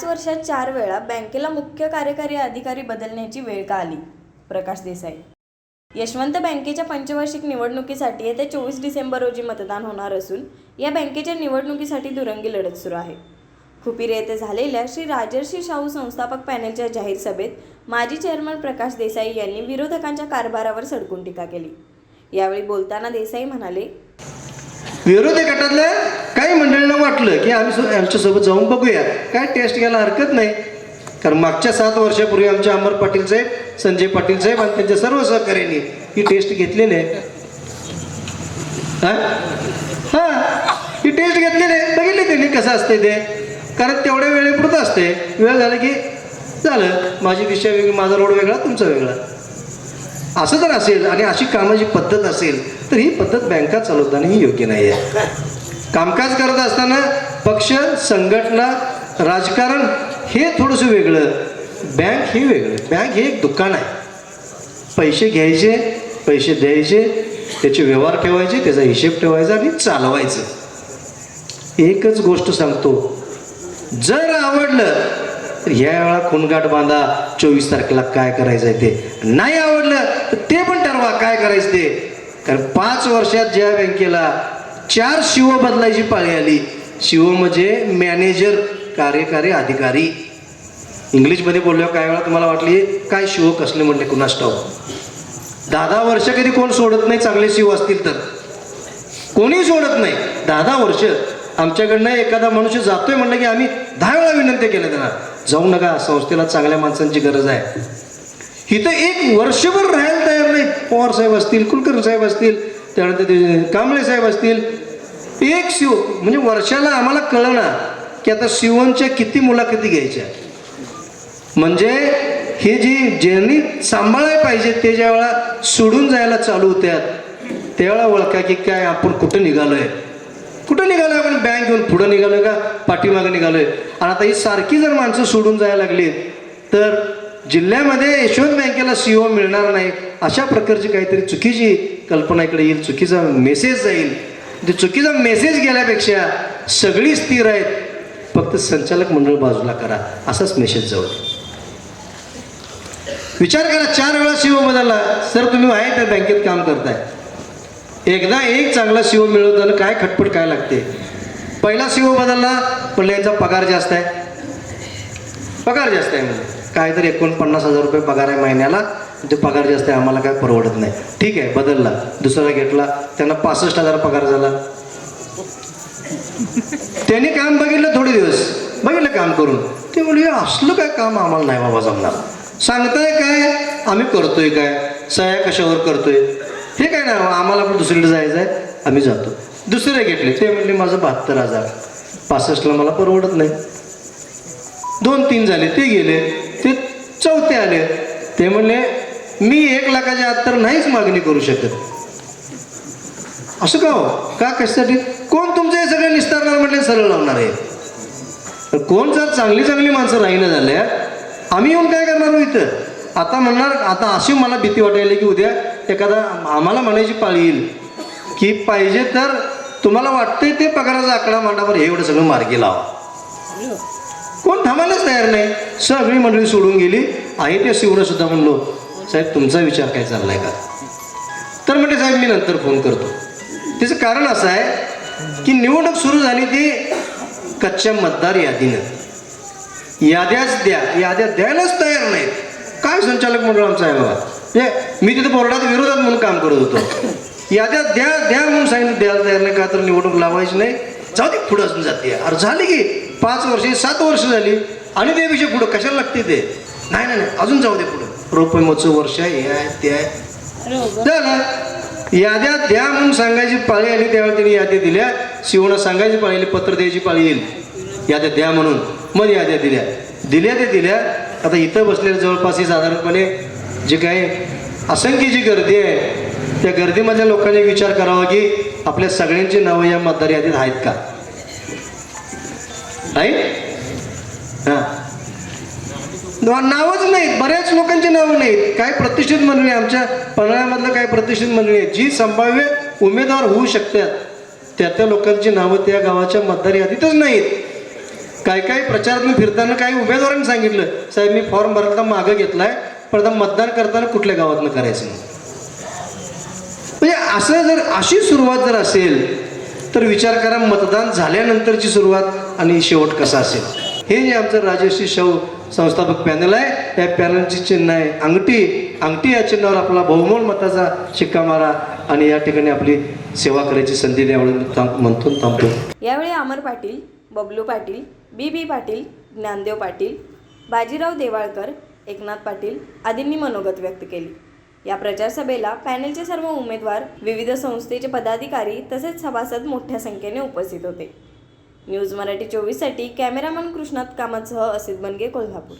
पाच वर्षात चार वेळा बँकेला मुख्य कार्यकारी अधिकारी बदलण्याची वेळ का आली? प्रकाश देसाई. यशवंत बँकेच्या पंचवार्षिक निवडणुकीसाठी येत्या चोवीस डिसेंबर रोजी मतदान होणार असून या बँकेच्या निवडणुकीसाठी दुरंगी लढत सुरू आहे. खुपिरे येथे झालेल्या श्री राजर्षी शाहू संस्थापक पॅनेलच्या जाहीर सभेत माजी चेअरमन प्रकाश देसाई यांनी विरोधकांच्या कारभारावर सडकून टीका केली. यावेळी बोलताना देसाई म्हणाले विरोधी गटातल्या काही मंडळींना वाटलं की आम्ही आमच्यासोबत जाऊन बघूया. काय टेस्ट घ्यायला हरकत नाही. कारण मागच्या सात वर्षापूर्वी आमच्या अमर पाटील साहेब संजय पाटील साहेब आणि त्यांच्या सर्व सहकार्यांनी ही टेस्ट घेतलेली आहे. हा? ही? टेस्ट घेतलेली आहे. बघितली त्यांनी कसं असते ते? कारण तेवढ्या वेळेपुरतं असते वेळ झाला की झालं. माझी दिशा वेगळी माझा रोड वेगळा तुमचा वेगळा. असं जर असेल आणि अशी कामाची पद्धत असेल तर ही पद्धत बँका चालवताना ही योग्य नाही आहे कामकाज करत असताना पक्ष संघटना राजकारण हे थोडंसं वेगळं. बँक हे वेगळं. बँक हे एक दुकान आहे. पैसे घ्यायचे पैसे द्यायचे त्याचे व्यवहार ठेवायचे त्याचा हिशेब ठेवायचा आणि चालवायचं. एकच गोष्ट सांगतो. जर आवडलं तर ह्या वेळा खुणगाठ बांधा चोवीस तारखेला काय करायचं आहे ते. नाही आवडलं तर ते पण ठरवा काय करायचं ते. कारण पाच वर्षात ज्या बँकेला चार शिव बदलायची पाळी आली. शिव म्हणजे मॅनेजर कार्यकारी अधिकारी. इंग्लिशमध्ये बोलल्यावर काय वेळा तुम्हाला वाटली काय शिव कसले म्हणले कुणास ठाऊक दहा दहा वर्ष कधी कोण सोडत नाही चांगले शिव असतील तर. कोणी सोडत नाही. दहा दहा वर्ष आमच्याकडनं एखादा मनुष्य जातोय म्हणलं की आम्ही दहा वेळा विनंती केल्या त्यांना जाऊ नका संस्थेला चांगल्या माणसांची गरज आहे. इथं एक वर्षभर राहायला तयार नाही. पवार साहेब असतील कुलकर्णी साहेब असतील त्यानंतर ते कांबळे साहेब असतील एक शिव म्हणजे वर्षाला आम्हाला कळणार की आता शिवनच्या किती मुलाखती घ्यायच्या. म्हणजे हे जी ज्यांनी सांभाळायला पाहिजे ते ज्या वेळा सोडून जायला चालू होत्यात त्यावेळा ओळखा की काय आपण कुठं निघालोय. कुठं निघालोय? आपण बँक घेऊन पुढं निघालोय का? पाठीमागं निघालोय. आणि आता ही सारखी जर माणसं सोडून जायला लागली तर जिल्ह्यामध्ये यशवंत बँकेला सीओ मिळणार नाही. अशा प्रकारची काहीतरी चुकीची कल्पना इकडे येईल चुकीचा मेसेज जाईल. ते चुकीचा मेसेज गेल्यापेक्षा सगळी स्थिर आहेत. फक्त संचालक मंडळ बाजूला करा. असाच मेसेज जाऊ विचार करा चार वेळा शिव बदलला. सर तुम्ही आहे त्या बँकेत काम करताय. एकदा एक चांगला शिव मिळवताना काय खटपट काय लागते. पहिला शिव बदलला पण यांचा पगार जास्त आहे. पगार जास्त आहे म्हणजे काहीतरी एकोणपन्नास हजार रुपये पगार आहे महिन्याला. ते पगार जास्त आहे आम्हाला काय परवडत नाही. ठीक आहे बदलला. दुसरा घेतला त्यांना पासष्ट हजार पगार झाला. त्यांनी काम बघितलं थोडे दिवस. बघितलं काम करून. ते म्हणजे असलं काय काम आम्हाला नाही बाबा जमणार. सांगताय काय आम्ही करतोय काय? सह्या कशावर करतोय? हे काय ना आम्हाला पण दुसरीकडे जायचं आहे. आम्ही जातो. दुसरे घेतले. ते म्हणले माझं बहात्तर हजार. पासष्टला मला परवडत नाही. दोन तीन झाले. ते गेले. ते चौथे आले. ते म्हणले मी एक लाखाच्या आत तर नाहीच मागणी करू शकत. असं का हो? का कशासाठी? कोण तुमचं हे सगळं निस्तारणार म्हटले सरळ लावणार आहे? तर कोण जर चांगली चांगली माणसं राहिलं झाल्या आम्ही येऊन काय करणार हो इथं? आता म्हणणार आता अशी मला भीती वाटायला की उद्या एखादा आम्हाला म्हणायची पाळी येईल की पाहिजे तर तुम्हाला वाटतंय ते पगाराचा आकडा मांडावर हे एवढं सगळं मार्गी लावा. कोण थांबायलाच तयार नाही. सगळी मंडळी सोडून गेली. आहे ते शिवणं सुद्धा म्हणलो साहेब तुमचा विचार काय चाललाय का? तर म्हणजे साहेब मी नंतर फोन करतो. त्याचं कारण असं आहे की निवडणूक सुरू झाली ती कच्च्या मतदार यादीनं. याद्याच द्या याद्या द्यायलाच तयार नाहीत. काय संचालक मंडळ आमचं आहे बाबा? मी तिथे बोर्डात विरोधात म्हणून काम करत होतो. याद्या द्या द्या म्हणून सांगितलं द्यायला तयार नाही का तर निवडणूक लावायची नाही. जाऊ दे पुढं अजून जाते अरे झाली की पाच वर्षे सात वर्ष झाली. आणि त्यापेक्षा पुढं कशाला लागते ते? नाही नाही नाही, अजून जाऊ दे पुढं. रोपे मोचं वर्ष आहे हे आहे ते आहे. झालं याद्या द्या म्हणून सांगायची पाळी आली त्यावेळी त्यांनी याद्या दिल्या. शिवणं सांगायची पाळी आली पत्र द्यायची पाळी येईल. याद्या द्या म्हणून. मग याद्या दिल्या. दिल्या ते दिल्या. आता इथं बसलेल्या जवळपास ही साधारणपणे जे काही असंख्य जी गर्दी आहे त्या गर्दीमधल्या लोकांनी विचार करावा की आपल्या सगळ्यांची नावं या मतदार यादीत आहेत का? आहेत हां. नावच नाहीत बऱ्याच लोकांची नावं नाहीत. काही प्रतिष्ठित मंडळी आमच्या पन्हाळ्यामधलं काही प्रतिष्ठित मंडळी आहेत? जी संभाव्य उमेदवार होऊ शकतात त्या त्या लोकांची नावं त्या गावाच्या मतदार यादीतच नाहीत. काय काय प्रचारात फिरताना काही उमेदवारांनी सांगितलं. साहेब मी फॉर्म भरला मागं घेतलाय पण आता मतदान करताना कुठल्या गावातनं करायचं म्हणजे असं जर अशी सुरुवात जर असेल तर विचार करा मतदान झाल्यानंतरची सुरुवात आणि शेवट कसा असेल? हे जे आमचं राजश्री शाहू संस्थापक पॅनल आहे. या पॅनलची चिन्ह आहे अंगठी. अंगठी या चिन्हावर आपला बहुमोल मताचा शिक्का मारा आणि या ठिकाणी आपली सेवा करायची संधी द्यावी म्हणतो थांबतो. यावेळी अमर पाटील बबलू पाटील बी बी पाटील ज्ञानदेव पाटील बाजीराव देवाळकर एकनाथ पाटील आदींनी मनोगत व्यक्त केली. या प्रचारसभेला पॅनलचे पॅनेलचे सर्व उमेदवार विविध संस्थेचे पदाधिकारी तसेच सभासद मोठ्या संख्येने उपस्थित होते. न्यूज मराठी चोवीससाठी कॅमेरामन कृष्णात कामासह असित बनगे कोल्हापूर.